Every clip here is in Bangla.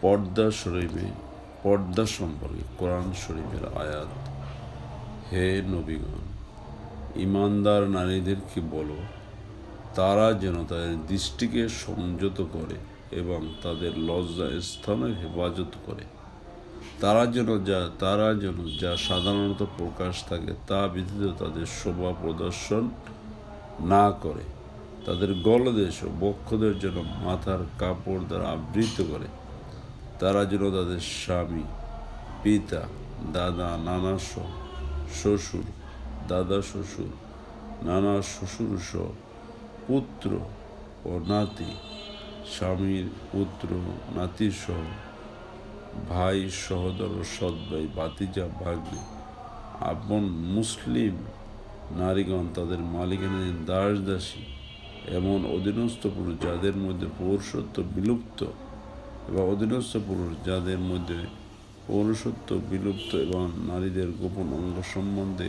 পর্দা শরীফে, পর্দা সম্পর্কে কোরআন শরীফের আয়াত। হে নবীগণ, ইমানদার নারীদেরকে বলো, তারা যেন তাদের দৃষ্টিকে সংযত করে এবং তাদের লজ্জা স্থানের হেফাজত করে। তারা যেন যা, তারা যেন যা সাধারণত প্রকাশ থাকে তা ব্যতীত তাদের শোভা প্রদর্শন না করে। তাদের গলদেশ ও বক্ষদের জন্য মাথার কাপড় দ্বারা আবৃত করে। তারা যেন তাদের স্বামী, পিতা, দাদা, নানা সহ শ্বশুর, দাদা শ্বশুর, নানা শ্বশুর সহ পুত্র ও নাতি, স্বামীর পুত্র, নাতি সহ ভাই, সহদর ও সৎ ভাই বাতিজা ভাগ্নে, আপন, মুসলিম নারীগণ তাদের মালিকানাধীন দাস দাসী এমন অধীনস্থ পুরুষ যাদের মধ্যে পৌরসত্ব বিলুপ্ত। এবং অধীনস্থ পুরুষ যাদের মধ্যে পৌরসত্ব বিলুপ্ত এবং নারীদের গোপন অঙ্গ সম্বন্ধে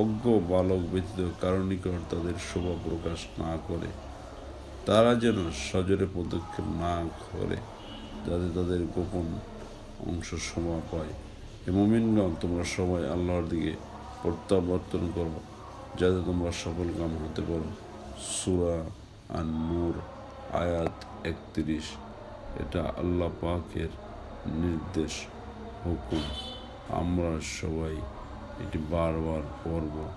অজ্ঞ বালক ব্যতীত কারণিকর তাদের শোভা প্রকাশ না করে, তারা যেন সজরে পদক্ষেপ না করে যাতে তাদের গোপন অংশ শোভা পায়। হে মোমিনগণ, তোমরা সবাই আল্লাহর দিকে প্রত্যাবর্তন করো, যাতে তোমরা সফল কাম হতে পারো। সুরা আর নূর আয়াত একত্রিশ। এটা আল্লাহ পাকের নির্দেশ, হুকুম। আমরা সবাই এটি বারবার পড়ব।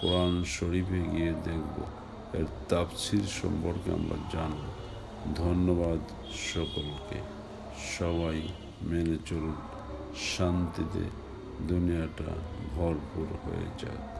কোরআন শরীফে গিয়ে দেখব, এর তাফসির সম্পর্কে আমরা জানব। ধন্যবাদ সকলকে। সবাই মেনে চলুন, শান্তিতে দুনিয়াটা ভরপুর হয়ে যাক।